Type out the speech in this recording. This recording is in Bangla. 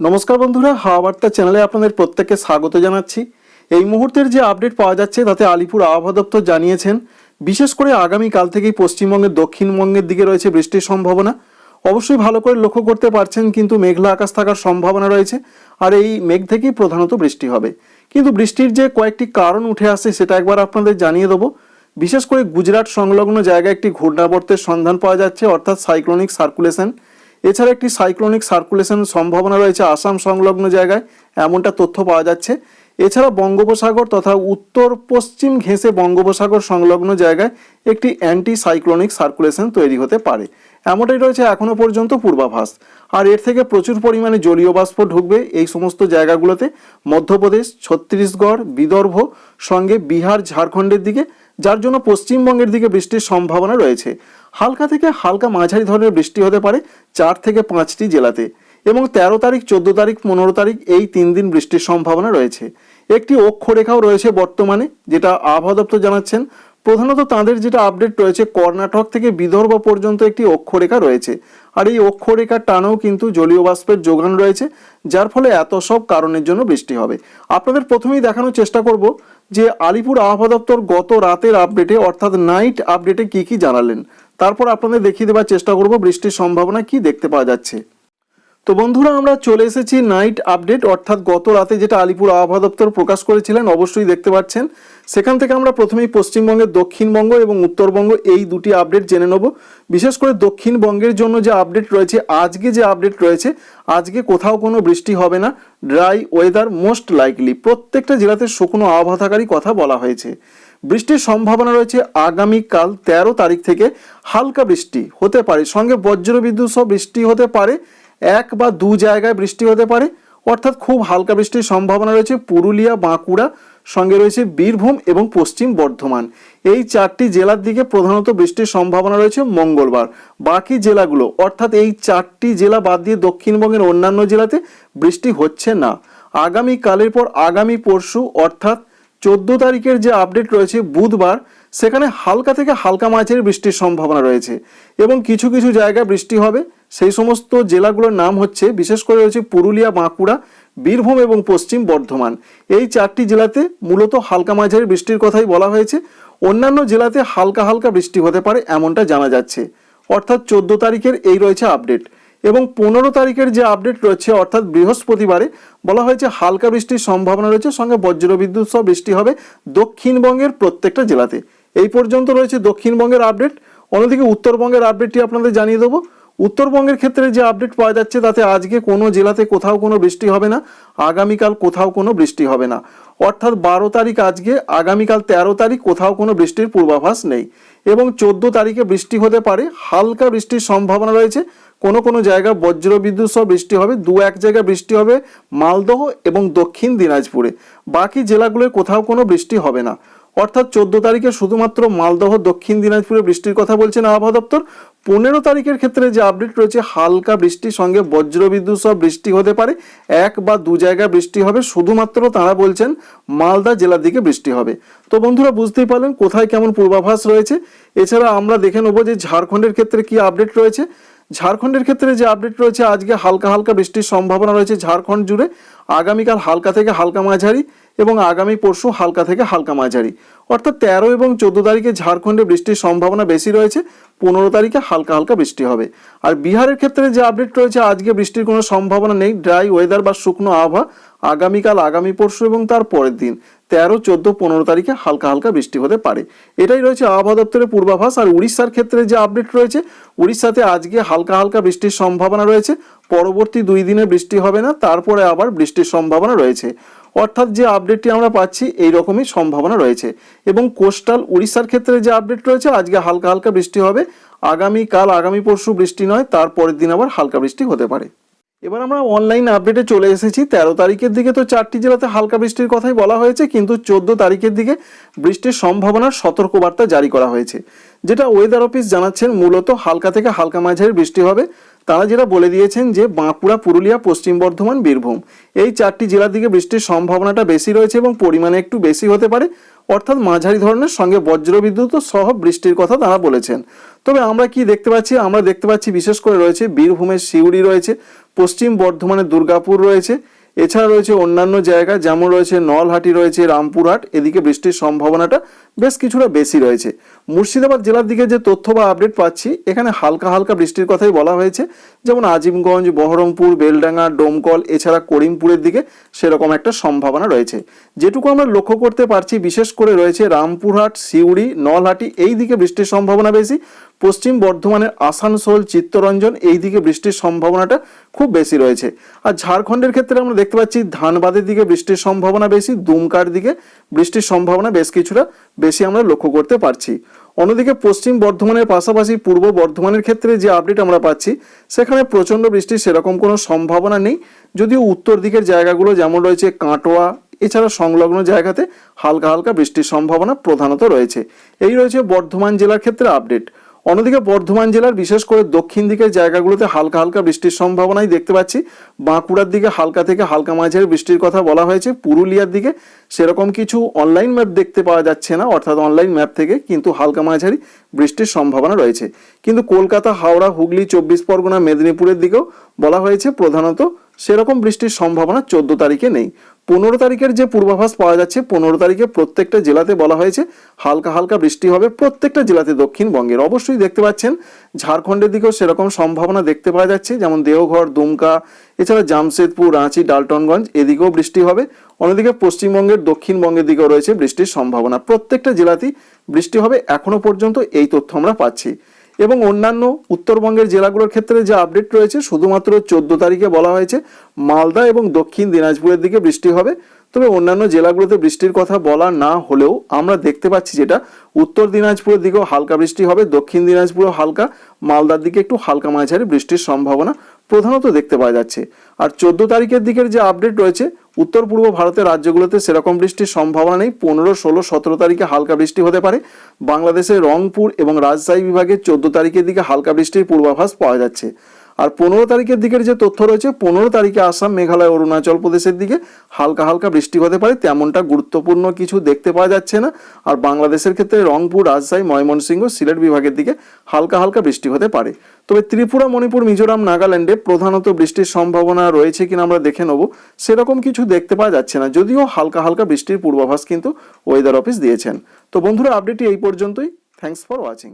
নমস্কার বন্ধুরা, হাওয়া বার্তা চ্যানেলে আপনাদের প্রত্যেককে স্বাগত জানাচ্ছি। এই মুহূর্তের যে আপডেট পাওয়া যাচ্ছে, তাতে আলিপুর আবহাওয়া দপ্তর জানিয়েছেন, বিশেষ করে আগামীকাল থেকেই পশ্চিমবঙ্গের দক্ষিণবঙ্গের দিকে রয়েছে বৃষ্টির সম্ভাবনা। অবশ্যই ভালো করে লক্ষ্য করতে পারছেন, কিন্তু মেঘলা আকাশ থাকার সম্ভাবনা রয়েছে, আর এই মেঘ থেকেই প্রধানত বৃষ্টি হবে। কিন্তু বৃষ্টির যে কয়েকটি কারণ উঠে আসছে সেটা একবার আপনাদের জানিয়ে দেবো। বিশেষ করে গুজরাট সংলগ্ন জায়গায় একটি ঘূর্ণাবর্তের সন্ধান পাওয়া যাচ্ছে, অর্থাৎ সাইক্লোনিক সার্কুলেশন। এছাড়া একটি সাইক্লোনিক সার্কুলেশন সম্ভাবনা রয়েছে আসাম সংলগ্ন জায়গায়, এমনটা তথ্য পাওয়া যাচ্ছে। এছাড়া বঙ্গোপসাগর তথা উত্তর পশ্চিম ঘেঁষে বঙ্গোপসাগর সংলগ্ন জায়গায় একটি অ্যান্টি সাইক্লোনিক সার্কুলেশন তৈরি হতে পারে। এমনটাই রয়েছে এখনও পর্যন্ত পূর্বাভাস। আর এর থেকে প্রচুর পরিমাণে জলীয় বাষ্প ঢুকবে এই সমস্ত জায়গাগুলোতে। মধ্যপ্রদেশ, ছত্তিশগড়, বিদর্ভ, সঙ্গে বিহার, ঝাড়খণ্ডের দিকে, যার জন্য পশ্চিমবঙ্গের দিকে বৃষ্টির সম্ভাবনা রয়েছে। হালকা থেকে হালকা মাঝারি ধরনের বৃষ্টি হতে পারে চার থেকে পাঁচটি জেলাতে এবং তেরো তারিখ, চোদ্দ তারিখ, পনেরো তারিখ এই তিন দিন বৃষ্টির সম্ভাবনা রয়েছে। একটি অক্ষরেখাও রয়েছে বর্তমানে, যেটা আবহাওয়া দপ্তর জানাচ্ছেন। প্রধানত তাদের যেটা আপডেট রয়েছে, কর্ণাটক থেকে বিদর্ভ পর্যন্ত একটি অক্ষরেখা রয়েছে। আর এই অক্ষরেখার টানেও কিন্তু জলীয় বাষ্পের যোগান রয়েছে, যার ফলে এত সব কারণের জন্য বৃষ্টি হবে। আপনাদের প্রথমেই দেখানোর চেষ্টা করব যে আলিপুর আবহাওয়া দপ্তর গত রাতের আপডেটে, অর্থাৎ নাইট আপডেটে কি কি জানালেন। তারপর আপনাদের দেখিয়ে দেওয়ার চেষ্টা করব বৃষ্টির সম্ভাবনা কি দেখতে পাওয়া যাচ্ছে। তো বন্ধুরা, আমরা চলে এসেছি নাইট আপডেট, অর্থাৎ গত রাতে যেটা আলিপুর আবহাওয়া দপ্তর প্রকাশ করেছিলেন, অবশ্যই দেখতে পাচ্ছেন। সেখান থেকে আমরা প্রথমেই পশ্চিমবঙ্গের দক্ষিণবঙ্গ এবং উত্তরবঙ্গ এই দুটি আপডেট জেনে নেব। বিশেষ করে দক্ষিণবঙ্গের জন্য যে আপডেট রয়েছে, আজকে যে আপডেট রয়েছে, আজকে কোথাও কোনো বৃষ্টি হবে না, ড্রাই ওয়েদার মোস্ট লাইকলি। প্রত্যেকটা জেলাতে শুকনো আবহাওয়া থাকারই কথা বলা হয়েছে। বৃষ্টির সম্ভাবনা রয়েছে আগামীকাল তেরো তারিখ থেকে হালকা বৃষ্টি হতে পারে। সঙ্গে বজ্র বিদ্যুৎ সহ বৃষ্টি হতে পারে, এক বা দু জায়গায় বৃষ্টি হতে পারে। অর্থাৎ খুব হালকা বৃষ্টির সম্ভাবনা রয়েছে পুরুলিয়া, বাঁকুড়া, সঙ্গে রয়েছে বীরভূম এবং পশ্চিম বর্ধমান। এই চারটি জেলার দিকে প্রধানত বৃষ্টির সম্ভাবনা রয়েছে মঙ্গলবার। বাকি জেলাগুলো, অর্থাৎ এই চারটি জেলা বাদ দিয়ে দক্ষিণবঙ্গের অন্যান্য জেলাতে বৃষ্টি হচ্ছে না। আগামী কালের পর আগামী পরশু, অর্থাৎ চোদ্দ তারিখের যে আপডেট রয়েছে বুধবার, সেখানে হালকা থেকে হালকা মাঝের বৃষ্টির সম্ভাবনা রয়েছে এবং কিছু কিছু জায়গায় বৃষ্টি হবে। সেই সমস্ত জেলাগুলোর নাম হচ্ছে, বিশেষ করে রয়েছে পুরুলিয়া, বাঁকুড়া, বীরভূম এবং পশ্চিম বর্ধমান। এই চারটি জেলাতে মূলত হালকা মাঝারি বৃষ্টির কথাই বলা হয়েছে। অন্যান্য জেলাতে হালকা হালকা বৃষ্টি হতে পারে, এমনটা জানা যাচ্ছে। অর্থাৎ চোদ্দ তারিখের এই রয়েছে আপডেট। এবং পনেরো তারিখের যে আপডেট রয়েছে, অর্থাৎ বৃহস্পতিবারে, বলা হয়েছে হালকা বৃষ্টির সম্ভাবনা রয়েছে। সঙ্গে বজ্রবিদ্যুৎ সহ বৃষ্টি হবে দক্ষিণবঙ্গের প্রত্যেকটা জেলাতে। এই পর্যন্ত রয়েছে দক্ষিণবঙ্গের আপডেট অন্যদিকে উত্তরবঙ্গের আপডেটটি আপনাদের জানিয়ে দেবো। উত্তরবঙ্গের ক্ষেত্রে যে আপডেট পাওয়া যাচ্ছে, তাতে আজকে কোনো জেলাতে কোথাও কোনো বৃষ্টি হবে না। আগামীকাল কোথাও কোনো বৃষ্টি হবে না। অর্থাৎ বারো তারিখ আজকে, আগামীকাল তেরো তারিখ কোথাও কোনো বৃষ্টির পূর্বাভাস নেই এবং চোদ্দ তারিখে বৃষ্টি হতে পারে, হালকা বৃষ্টির সম্ভাবনা রয়েছে। কোনো কোনো জায়গায় বজ্রবিদ্যুৎ সহ বৃষ্টি হবে, দু এক জায়গায় বৃষ্টি হবে মালদহ এবং দক্ষিণ দিনাজপুরে। বাকি জেলাগুলোয় কোথাও কোনো বৃষ্টি হবে না। অর্থাৎ চোদ্দ তারিখে শুধুমাত্র মালদহ, দক্ষিণ দিনাজপুরে বৃষ্টির কথা বলছেন আবহাওয়া দপ্তর। পনেরো তারিখের ক্ষেত্রে যে আপডেট রয়েছে, হালকা বৃষ্টির সঙ্গে বজ্রবিদ্যুৎ সহ বৃষ্টি হতে পারে। এক বা দু জায়গায় বৃষ্টি হবে, শুধুমাত্র তারা বলছেন মালদা জেলার দিকে বৃষ্টি হবে। তো বন্ধুরা, বুঝতেই পারলেন কোথায় কেমন পূর্বাভাস রয়েছে। এছাড়া আমরা দেখে নেব যে ঝাড়খণ্ডের ক্ষেত্রে কি আপডেট রয়েছে। ঝাড়খণ্ডের ক্ষেত্রে যে আপডেট রয়েছে, আজকে হালকা হালকা বৃষ্টির সম্ভাবনা রয়েছে ঝাড়খণ্ড জুড়ে। আগামীকাল হালকা থেকে হালকা মাঝারি। এবং আগামী পরশু হালকা থেকে হালকা মাঝারি। অর্থাৎ তেরো এবং চোদ্দ তারিখে ঝাড়খণ্ডে বৃষ্টির সম্ভাবনা বেশি রয়েছে, পনেরো তারিখে হালকা হালকা বৃষ্টি হবে। আর বিহারের ক্ষেত্রে যে আপডেট রয়েছে, আজকে বৃষ্টির কোনো সম্ভাবনা নেই ড্রাই ওয়েদার বা শুকনো আবহাওয়া, আগামীকাল, আগামী পরশু এবং তার পরের দিন। তেরো, চোদ্দ, পনেরো তারিখে হালকা হালকা বৃষ্টি হতে পারে। এটাই রয়েছে আবহাওয়া দপ্তরের পূর্বাভাস। আর উড়িষ্যার ক্ষেত্রে যে আপডেট রয়েছে, উড়িষ্যাতে আজকে হালকা হালকা বৃষ্টির সম্ভাবনা রয়েছে। পরবর্তী দুই দিনে বৃষ্টি হবে না, তারপরে আবার বৃষ্টির সম্ভাবনা রয়েছে। অর্থাৎ যে আপডেটটি আমরা পাচ্ছি এই রকমই সম্ভাবনা রয়েছে। এবং কোস্টাল উড়িষ্যার ক্ষেত্রে যে আপডেট রয়েছে, আজকে হালকা হালকা বৃষ্টি হবে। আগামী কাল, আগামী পরশু বৃষ্টি নয়, তারপরের দিন আবার হালকা বৃষ্টি হতে পারে। এবার আমরা অনলাইন আপডেটে চলে এসেছি। তেরো তারিখের দিকে তো চারটি জেলাতে হালকা বৃষ্টির কথাই বলা হয়েছে, কিন্তু চোদ্দ তারিখের দিকে বৃষ্টির সম্ভাবনার সতর্কবার্তা জারি করা হয়েছে। যেটা ওয়েদার অফিস জানাচ্ছেন, মূলত হালকা থেকে হালকা মাঝারি বৃষ্টি হবে। তারা যেটা বলে দিয়েছেন যে বাঁকুড়া, পুরুলিয়া, পশ্চিম বর্ধমান, বীরভূম। এই চারটি জেলার দিকে বৃষ্টির সম্ভাবনাটা বেশি রয়েছে এবং পরিমাণে একটু বেশি হতে পারে। অর্থাৎ মাঝারি ধরনের সঙ্গে বজ্রবিদ্যুৎ সহ বৃষ্টির কথা তারা বলেছেন। তবে আমরা কি দেখতে পাচ্ছি? আমরা দেখতে পাচ্ছি বিশেষ করে রয়েছে বীরভূমের সিউড়ি রয়েছে, পশ্চিম বর্ধমানের দুর্গাপুর রয়েছে এছাড়া রয়েছে অন্যান্য জায়গা, যেমন রয়েছে নলহাটি, রয়েছে রামপুরহাট। এদিকে বৃষ্টির সম্ভাবনাটা বেশ কিছুটা বেশি রয়েছে। মুর্শিদাবাদ জেলার দিকে যে তথ্য বা আপডেট পাচ্ছি, এখানে হালকা হালকা বৃষ্টির কথাই বলা হয়েছে। যেমন আজিমগঞ্জ, বহরমপুর, বেলডাঙ্গা, ডোমকল, এছাড়া করিমপুরের দিকে সেরকম একটা সম্ভাবনা রয়েছে। যেটুকু আমরা লক্ষ্য করতে পারছি, বিশেষ করে রয়েছে রামপুরহাট, সিউড়ি, নলহাটি এই দিকে বৃষ্টির সম্ভাবনা বেশি। পশ্চিম বর্ধমানের আসানসোল, চিত্তরঞ্জন এই দিকে বৃষ্টির সম্ভাবনাটা খুব বেশি রয়েছে। আর ঝাড়খণ্ডের ক্ষেত্রে আমরা দেখতে পাচ্ছি ধানবাদের দিকে বৃষ্টির সম্ভাবনা বেশি, দুমকার দিকে বৃষ্টির সম্ভাবনা বেশ কিছুটা বেশি আমরা লক্ষ্য করতে পারছি। অন্যদিকে পশ্চিম বর্ধমানের পাশাপাশি পূর্ব বর্ধমানের ক্ষেত্রে যে আপডেট আমরা পাচ্ছি, সেখানে প্রচণ্ড বৃষ্টির সেরকম কোনো সম্ভাবনা নেই। যদিও উত্তর দিকের জায়গাগুলো যেমন রয়েছে কাটোয়া, এছাড়া সংলগ্ন জায়গাতে হালকা হালকা বৃষ্টির সম্ভাবনা প্রধানত রয়েছে। এই রয়েছে বর্ধমান জেলার ক্ষেত্রে আপডেট অন্যদিকে বর্ধমান জেলার বিশেষ করে দক্ষিণ দিকের জায়গাগুলোতে হালকা হালকা বৃষ্টির সম্ভাবনাই দেখতে পাচ্ছি। বাঁকুড়ার দিকে হালকা থেকে হালকা মাঝারি বৃষ্টির কথা বলা হয়েছে। পুরুলিয়ার দিকে সেরকম কিছু অনলাইন ম্যাপ দেখতে পাওয়া যাচ্ছে না, অর্থাৎ অনলাইন ম্যাপ থেকে কিন্তু হালকা মাঝারি বৃষ্টির সম্ভাবনা রয়েছে। কিন্তু কলকাতা, হাওড়া, হুগলি, চব্বিশ পরগনা, মেদিনীপুরের দিকেও বলা হয়েছে প্রধানত সেরকম বৃষ্টির সম্ভাবনা চোদ্দ তারিখে নেই। পনেরো তারিখের যে পূর্বাভাস পাওয়া যাচ্ছে, পনেরো তারিখে প্রত্যেকটা জেলাতে বলা হয়েছে হালকা হালকা বৃষ্টি হবে প্রত্যেকটা জেলাতে দক্ষিণবঙ্গের। অবশ্যই দেখতে পাচ্ছেন, ঝাড়খণ্ডের দিকেও সেরকম সম্ভাবনা দেখতে পাওয়া যাচ্ছে, যেমন দেওঘর, দুমকা, এছাড়া জামশেদপুর, রাঁচি, ডালটনগঞ্জ এদিকেও বৃষ্টি হবে। অন্যদিকে পশ্চিমবঙ্গের দক্ষিণবঙ্গের দিকেও রয়েছে বৃষ্টির সম্ভাবনা। প্রত্যেকটা জেলাতেই বৃষ্টি হবে, এখনও পর্যন্ত এই তথ্য আমরা পাচ্ছি। এবং অন্যান্য উত্তরবঙ্গের জেলাগুলোর ক্ষেত্রে যে আপডেট রয়েছে, শুধুমাত্র চোদ্দ তারিখে বলা হয়েছে, মালদা এবং দক্ষিণ দিনাজপুরের দিকে বৃষ্টি হবে। তবে অন্যান্য জেলাগুলোতে বৃষ্টির কথা বলা না হলেও আমরা দেখতে পাচ্ছি যেটা, উত্তর দিনাজপুরের দিকেও হালকা বৃষ্টি হবে, দক্ষিণ দিনাজপুরেও হালকা, মালদার দিকে একটু হালকা মাঝারি বৃষ্টির সম্ভাবনা প্রধানত দেখতে পাওয়া যাচ্ছে। আর চোদ্দ তারিখের দিকের যে আপডেট রয়েছে উত্তর পূর্ব ভারতের রাজ্যগুলোতে সেরকম বৃষ্টির সম্ভাবনা নেই। পনেরো, ষোলো, সতেরো তারিখে হালকা বৃষ্টি হতে পারে। বাংলাদেশের রংপুর এবং রাজশাহী বিভাগে চোদ্দ তারিখের দিকে হালকা বৃষ্টির পূর্বাভাস পাওয়া যাচ্ছে। আর পনেরো তারিখের দিকের যে তথ্য রয়েছে, পনেরো তারিখে আসাম, মেঘালয়, অরুণাচল প্রদেশের দিকে হালকা হালকা বৃষ্টি হতে পারে, তেমনটা গুরুত্বপূর্ণ কিছু দেখতে পাওয়া যাচ্ছে না। আর বাংলাদেশের ক্ষেত্রে রংপুর, রাজশাহী, ময়মনসিংহ, সিলেট বিভাগের দিকে হালকা হালকা বৃষ্টি হতে পারে। তবে ত্রিপুরা, মণিপুর, মিজোরাম, নাগাল্যান্ডে প্রধানত বৃষ্টির সম্ভাবনা রয়েছে কিনা আমরা দেখে নেব। সেরকম কিছু দেখতে পাওয়া যাচ্ছে না, যদিও হালকা হালকা বৃষ্টির পূর্বাভাস কিন্তু ওয়েদার অফিস দিয়েছেন। তো বন্ধুরা আপডেটটি এই পর্যন্তই। Thanks for watching